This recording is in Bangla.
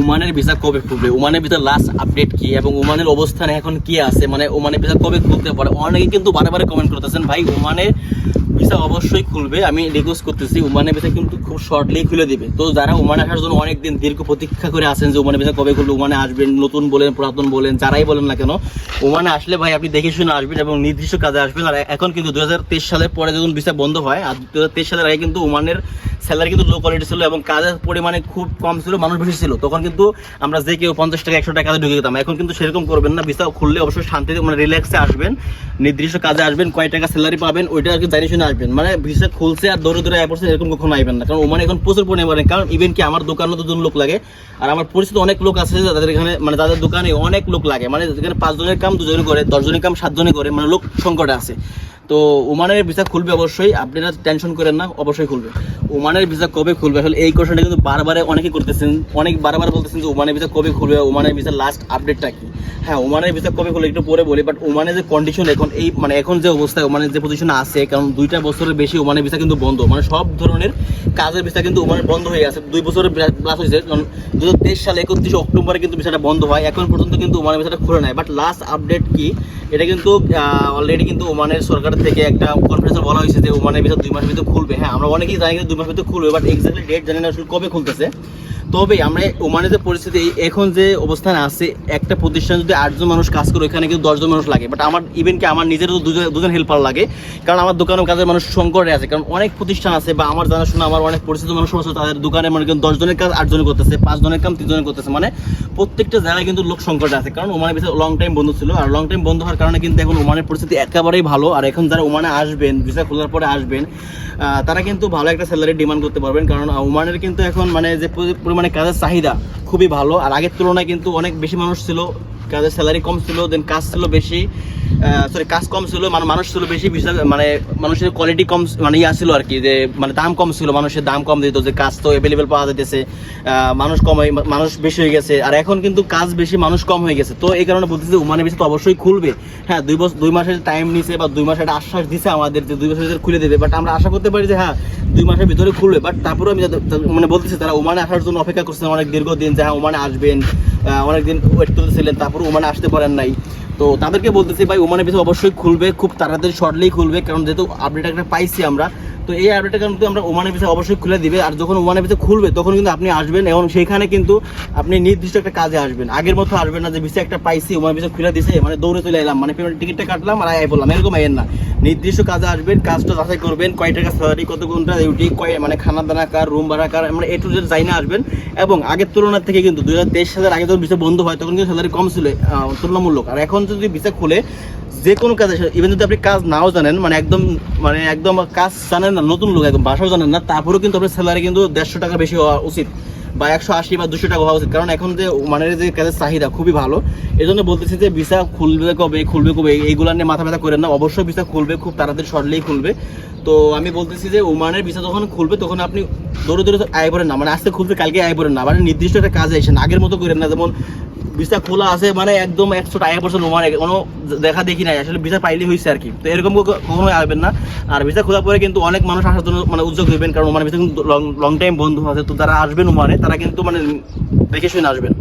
ওমানের ভিসা কবে খুলবে? ওমানের ভিসা লাস্ট আপডেট কি? এবং ওমানের অবস্থান এখন কি আছে? মানে ওমানের ভিসা কবে খুলতে পারে? অনেকে কিন্তু বারে বারে কমেন্ট করতেছেন, ভাই ওমানের ভিসা অবশ্যই খুলবে। আমি রিকোয়েস্ট করতেছি ওমানের ভিসা কিন্তু খুব শর্টলি খুলে দিবে। তো যারা ওমানে আসার জন্য অনেকদিন দীর্ঘ প্রতীক্ষা করে আসেন যে ওমানের ভিসা কবে খুলবে ওমানে আসবেন, নতুন বলেন, পুরাতন বলেন, যারাই বলেন না কেন ওমানে আসলে ভাই আপনি দেখে শুনে আসবেন এবং নির্দিষ্ট কাজে আসবেন। আর এখন কিন্তু দু সালের পরে যখন ভিসা বন্ধ হয়, আর দু সালের আগে কিন্তু ওমানের স্যালারি কিন্তু লো কোয়ালিটি ছিল এবং কাজের পরিমাণে খুব কম ছিল, মানুষ বেশি ছিল। তখন কিন্তু আমরা যে কেউ পঞ্চাশ টাকা, একশো টাকা ঢুকে যেতাম। এখন কিন্তু সেরকম করবেন না, ভিসা খুললে অবশ্যই শান্তিতে মানে রিল্যাক্সে আসবেন, নির্দিষ্ট কাজে আসবেন, কয় টাকা স্যালারি পাবেন, ওইটা আর কি জানিয়ে শুনে আসবেন। মানে ভিসা খুলছে আর দৌড়ে দৌড়ে পড়ছে এরকম কখনো আইবেন না। কারণ ওমানে এখন প্রচুর পরিমাণে কারণ ইভেন কি আমার দোকানে দুজন লোক লাগে। আর আমার পরিচিত অনেক লোক আছে যাদের এখানে মানে তাদের দোকানে অনেক লোক লাগে। মানে এখানে পাঁচজনের কাম দুজনে করে, দশজনের কাম সাতজনে করে মানে লোক সংকটে আছে। তো ওমানের ভিসা খুলবে অবশ্যই, আপনারা টেনশন করেন না, অবশ্যই খুলবে। ওমানের ভিসা কবে খুলবে? আসলে এই কোশ্চেনটা কিন্তু বারবার অনেকে করতেছেন, অনেক বারবার বলতেছেন যে ওমানের ভিসা কবে খুলবে, ওমানের ভিসা লাস্ট আপডেটটা কি? হ্যাঁ ওমানের ভিসা কবে খুলবে একটু পরে বলি বাট ওমানের যে কন্ডিশন এখন, এই মানে এখন যে অবস্থায় ওমানের যে পজিশনে আছে, কারণ দুইটা বছরের বেশি ওমানের ভিসা কিন্তু বন্ধ মানে সব ধরনের কাজের ভিসা কিন্তু ওমানের বন্ধ হয়ে গেছে। দুই বছরের প্লাস হয়েছে, কারণ দু হাজার তেইশ সালে একত্রিশে অক্টোবরে কিন্তু ভিসাটা বন্ধ হয়, এখন পর্যন্ত কিন্তু ওমানের ভিসাটা খুলে নেয় বাট লাস্ট আপডেট কি, এটা কিন্তু অলরেডি কিন্তু ওমানের সরকার থেকে একটা কনফারেন্সে বলা হয়েছে যে ওমানের ভিতর দুই মাসের ভিতরে খুলবে। হ্যাঁ আমরা অনেকেই জানি কিন্তু দুই মাসের ভিতরে খুলবে বাট এক্স্যাক্টলি ডেট জানি না আসলে কবে খুলতেছে। তবে আমরা ওমানের যে পরিস্থিতি, এখন যে অবস্থানে আছে, একটা প্রতিষ্ঠান যদি আটজন মানুষ কাজ করে, ওখানে কিন্তু দশজন মানুষ লাগে। বাট আমার ইভেন কি আমার নিজেরও দুজন হেল্পার লাগে। কারণ আমার দোকানেও কাজের মানুষ সংকটে আছে। কারণ অনেক প্রতিষ্ঠান আছে বা আমার জানা জানাশোনা, আমার অনেক পরিচিত মানুষ আছে, তাদের দোকানে মনে করেন দশজনের কাজ আটজনে করতেছে, পাঁচজনের কাম তিনজনে করতেছে। মানে প্রত্যেকটা জায়গায় কিন্তু লোক সংকটে আছে। কারণ ওমানের ভিসা লং টাইম বন্ধ ছিল। আর লং টাইম বন্ধ হওয়ার কারণে কিন্তু এখন ওমানের পরিস্থিতি একেবারেই ভালো। আর এখন যারা ওমানে আসবেন ভিসা খোলার পরে আসবেন তারা কিন্তু ভালো একটা স্যালারি ডিমান্ড করতে পারবেন। কারণ ওমানের কিন্তু এখন মানে যে পরি- পরিমাণে কাজের চাহিদা খুবই ভালো। আর আগের তুলনায় কিন্তু অনেক বেশি মানুষ ছিল কাজের স্যালারি কম ছিল দেন কাজ ছিল বেশি সরি কাজ কম ছিল মানে মানুষ ছিল বেশি বিশাল মানে মানুষের কোয়ালিটি কম মানে ইয়া ছিল আর কি, যে মানে দাম কম ছিল, মানুষের দাম কম দিত, যে কাজ তো অ্যাভেলেবেল পাওয়া যেতেছে মানুষ কম মানুষ বেশি হয়ে গেছে, আর এখন কিন্তু কাজ বেশি, মানুষ কম হয়ে গেছে, তো এই কারণে বলতেছি উমানে বেশি তো অবশ্যই খুলবে। হ্যাঁ দুই বছর দুই মাসের টাইম নিছে বা দুই মাসের একটা আশ্বাস দিছে আমাদের যে দুই মাসের ভিতরে খুলে দেবে বাট আমরা আশা করতে পারি যে হ্যাঁ দুই মাসের ভিতরে খুলবে বাট তারপরে আমি মানে বলতেছি, তারা ওমানে আসার জন্য অপেক্ষা করছেন অনেক দীর্ঘদিন যে হ্যাঁ ওমানে আসবেন অনেকদিন ওয়েট করতেছিলেন তারপরে ওমানে আসতে পারেন নাই। তো তাদেরকে বলতেছি, ভাই ওমানের বিষয় অবশ্যই খুলবে, খুব তাড়াতাড়ি শর্টলি খুলবে, কারণ যেহেতু আপডেট একটা পাইছি আমরা, তো এই আপডেটটা কিন্তু আমরা ওমানের বিষয় অবশ্যই খুলে দিবে, আর যখন ওমানের বিষয় খুলবে, তখন কিন্তু আপনি আসবেন এবং সেখানে কিন্তু আপনি নির্দিষ্ট একটা কাজে আসবেন। আগের মতো আসবেন না যে বিষয় একটা পাইছি ওমানের বিষয় খুলে দিছে মানে দৌড়ে চলে এলাম মানে টিকিটটা কাটলাম আর আয় বললাম। এরকম আইয়ের না। নির্দিষ্ট কাজে আসবেন, কাজটা যাচাই করবেন, কয় টাকা স্যালারি কত ঘণ্টা ডিউটি কয় মানে খানা দানা কার রুম ভাড়া কার মানে এ টু জেড যাই না আসবেন। এবং আগের তুলনার থেকে কিন্তু দুই হাজার তেইশ সালের আগে যখন ভিসা বন্ধ হয়, তখন কিন্তু স্যালারি কম ছিল তুলনামূলক। আর এখন যদি ভিসা খুলে, যে কোনো কাজে ইভেন যদি আপনি কাজ নাও জানেন মানে একদম মানে একদম কাজ জানেন না, নতুন লোক একদম, বাসাও জানেন না, তারপরেও কিন্তু আপনার স্যালারি কিন্তু দেড়শো টাকা বেশি হওয়া উচিত। বা একশো আশি বা দুশো টাকা হওয়া উচিত। কারণ এখন যে মানের যে কাজের চাহিদা খুবই ভালো এই জন্য বলতেছি যে ভিসা খুলবে কবে খুলবে কবে এইগুলো নিয়ে মাথা ব্যথা করেন না। অবশ্যই ভিসা খুলবে, খুব তাড়াতাড়ি শর্টলেই খুলবে। তো আমি বলতেছি যে ওমানের ভিসা যখন খুলবে, তখন আপনি দৌড়ে দৌড়ে আয় পড়েন না। মানে আজকে খুলতে কালকে আয় পড়েন না। মানে নির্দিষ্ট একটা কাজে এসেন আগের মতো করেন না। যেমন ভিসা খোলা আছে মানে একদম একশো টাকা পার্সেন্ট ওমানে কোনো দেখা দেখি নাই। আসলে ভিসা পাইলে হয়েছে আর কি। তো এরকম কখ- কখনোই আসবেন না। আর ভিসা খোলার পরে কিন্তু অনেক মানুষ আসার জন্য মানে উদ্যোগ দেবেন কারণ ওমানে ভিসা কিন্তু লং টাইম বন্ধ আছে। তো তারা আসবেন ওমানে তারা কিন্তু মানে দেখে শুনে আসবেন।